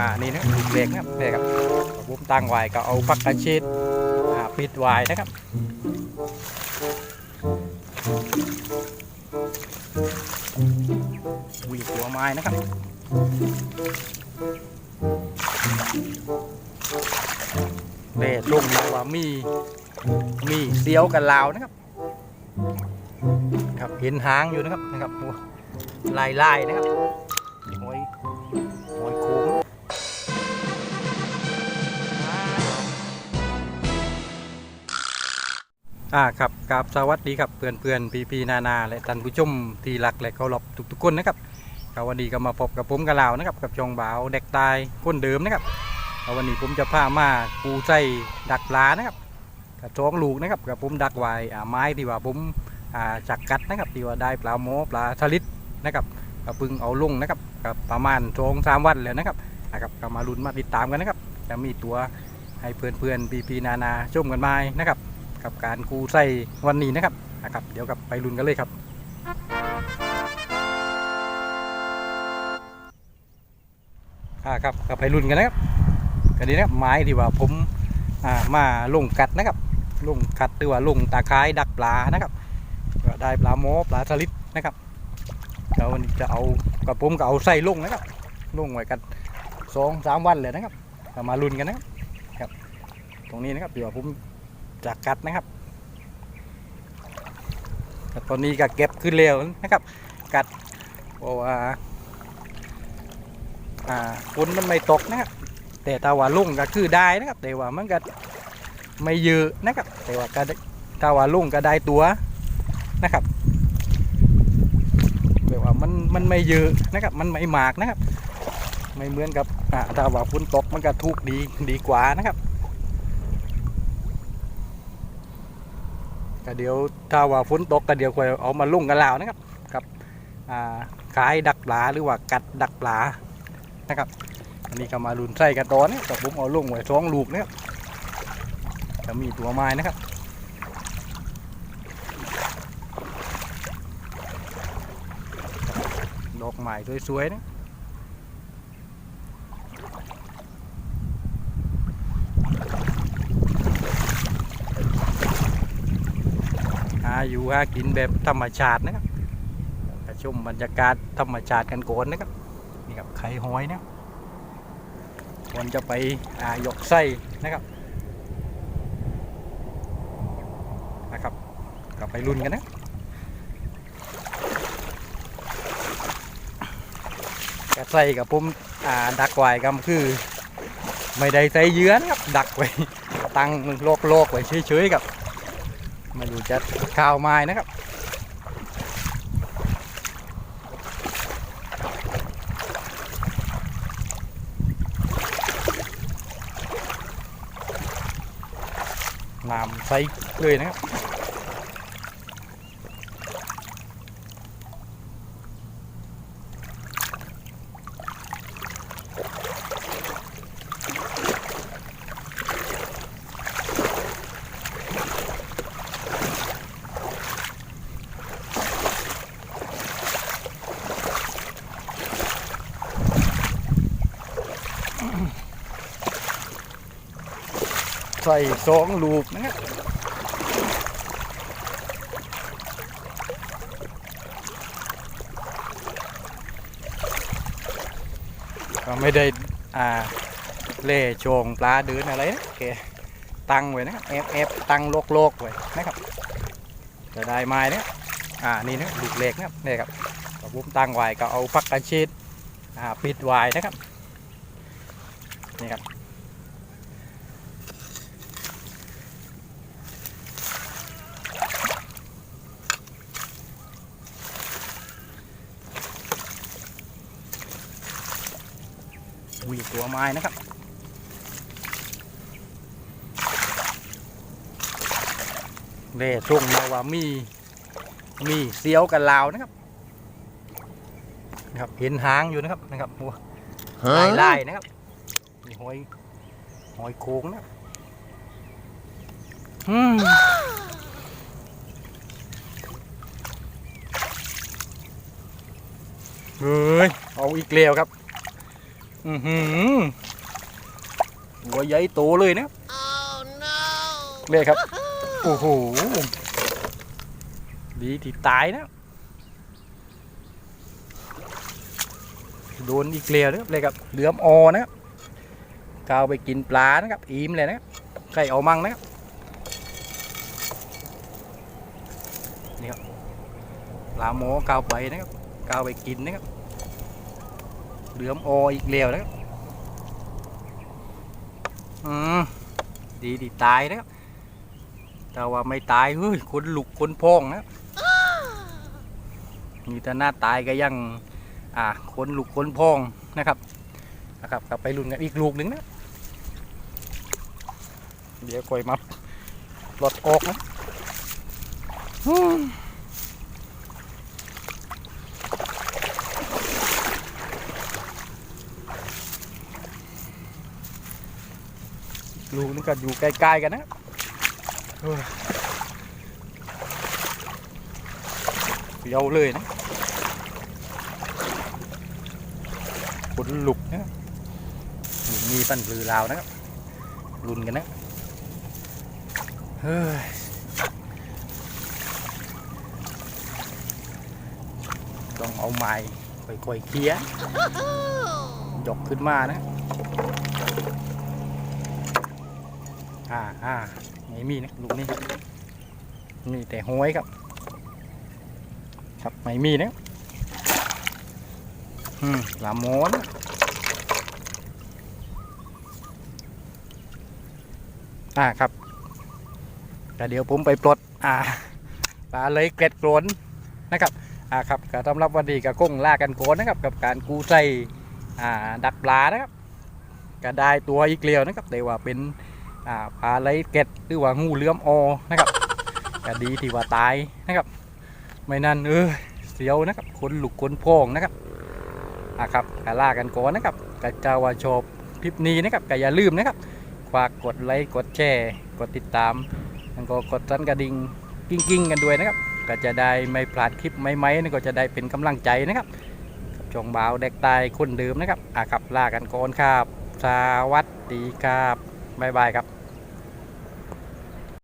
่านี่นะเล็กนะครับนี่ครับบุ้มตั้งไว้ก็เอาพักกระช็ดอ่าปิดไว้นะครับวีหัวไม้นะครับเล่ลุ่มนะว่ามีมีเสียวกับลาวนะครับ ครับเห็นหางอยู่นะครับนะครับโอ้ลายลายๆนะครับ อ่าครับกับสวัสดีครับเพื่อนเพื่อนพีพีนานาและท่านผู้ชมที่รักและเคารพทุกๆคนนะครับครับวันนี้ก็มาพบกับผมกับเรานะครับกับจองบ่าวเด็กตายคนเดิมนะครับแล้ววันนี้ผมจะพามาปูใส่ดักปลานะครับกับท้องลูกนะครับกับผมดักไว้อ่าไม้ที่ว่าผมอ่าจากกัดนะครับที่ว่าได้ปลาโมปลาทลิดนะครับก็เพึ่งเอาลงนะครับกับประมาณสองสามวันแล้วนะครับนะครับก็มาลุ้นมาติดตามกันนะครับจะมีตัวให้เพื่อนเพื่อนปีปีนานาชมกันไหมนะครับ กับการกูใส่วันนี้นะครับนะครับ เดี๋ยวกับไปลุนกันเลยครับอ่าครับกับไปลุนกันนะครับกันนี้นะครับไม้ที่ว่าผมอ่ามาลงกัดนะครับลงกัดหรือว่าลงตาคายดักปลานะครับก็ได้ปลาโมปลาสลิดนะครับแล้ววันนี้จะเอากับผมก็เอาใส่ลงนะครับลงไว้กันสองสามวันเลยนะครับมาลุนกันนะครับครับ ตรงนี้นะครับเดี๋ยวผม จะกัดนะครับแต่ตอนนี้ก็เก็บขึ้นเร็วนะครับ กัดเพราะว่าอ่าฝนมันไม่ตกนะครับแต่ถ้าว่าลุ่งก็คือได้นะครับ แต่ว่ามันก็ไม่เยอะนะครับ แต่ว่าก็ได้ถ้าว่าลุ่งก็ได้ตัวนะครับแบบว่ามันมันไม่เยอะนะครับ มันไม่หมากนะครับ ไม่เหมือนกับอาถ้าว่าฝนตกมันก็ทุกดีดีกว่านะครับ ก็เดี๋ยวถ้าว่าฝนตกก็เดี๋ยวคอยเอามาลุ่งกันแล้วนะครับกับขายดักปลาหรือว่ากัดดักปลานะครับอันนี้ก็มาลุนใส่กันตอนนี้กับผมเอาลุ่งไว้สองลูกนะครับจะมีตัวไม้นะครับดอกไม้สวยๆนะ อยู่หากินแบบธรรมชาตินะครับไปชมบรรยากาศธรรมชาติกันโกอนนะครับนี่ครับไข่หอยนะก่อนจะไปอายกไส้นะครับนะครับกลับไปรุ่นกันนะก็ใส่กับผมอ่าดักไว้ก็คือ ไม่ได้ใส่เยื้อนะครับดักไว้ตั้งโลกโลกไว้เฉยๆกับ มาดูจัดข้าวไม้นะครับ làm xây ยนะครับ ใส่สองลูกนะครับก็ไม่ได้อ่าเล่โชงปลาเดินอะไรนะแกตั้งไว้นะครับแอบแอบตั้งโลกโลกๆไว้นะครับจะได้ไม้เนี่ยอ่านี่นะลูกเล็กนะครับนี่ครับก็ผมตั้งไว้ก็เอาพักกระช็ดอ่าปิดไว้นะครับนี่ครับ วีตัวไม้นะครับเล่ช่วงมาว่ามี มีเสียวกับลาวนะครับนะครับ เห็นหางอยู่นะครับนะครับหัวลายลายๆนะครับมีหอยหอยโค้งนะครับอืมเฮ้ยเอาอีกแล้วครับ อือหือหัวใหญ่โตเลยนะครับเลยครับ โอ้โห ดีที่ตายนะ โดนอีกเกลียวนะครับเลยครับ เหลือมออนะครับกาวไปกินปลานะครับ อิ่มเลยนะครับใครเอามั่งนะครับนี่ครับ ปลาหมอกาวไปนะครับ กาวไปกินนะครับ เหลือมอออีกเกลียวนะครับอืมดีดีตายนะครับแต่ว่าไม่ตายเฮ้ยคนลุกคนพองนะมีแต่หน้าตายก็ยัง อ่าคนลุกคนพองนะครับนะครับกลับไปลุ้นกันอีกลูกหนึ่งนะเดี๋ยวก่อยมาปลดออกนะอืมอีกลูก นึงก็อยู่ใกล้ๆกันนะเฮ้ยเดียวเลยนะขนลุกนะมีปันปลือลาวนะครับรุนกันนะเฮ้ยต้องเอาไม้ค่อยๆเคลียร์ยกขึ้นมานะ อ่าอ่าไม่มีนะลูกนี้มีแต่ห้อยครับ ครับไม่มีนะอืมลามอนอ่าครับแต่เดี๋ยวผมไปปลดอ่าปลาเลยเกล็ดโกรนนะครับอ่าครับก็สำหรับวันนี้ก็คงลากันโกนนะครับกับการกูใส่อ่าดักปลานะครับก็ได้ตัวอีกเลียวนะครับแต่ว่าเป็น อ่าปลาเลเก็ดหรือว่างูเลื้อมอนะครับก็ดีที่ว่าตายนะครับ ไม่นั่นเออเสียวนะครับคนหลุกคนพองนะครับอะครับก็ลากันก่อนนะครับก็จะว่าชอบคลิปนี้นะครับก็อย่าลืมนะครับฝากกดไลค์กดแชร์กดติดตามแล้วก็กดสั่นกระดิ่งกิ้งกิ้งกันด้วยนะครับ ก็จะได้ไม่พลาดคลิปใหม่ๆนี่ก็จะได้เป็นกำลังใจนะครับกับช่องบ่าวเด็กตายคนเดิมนะครับอะครับลากันก่อนครับ สวัสดีครับ บ๊ายบายครับ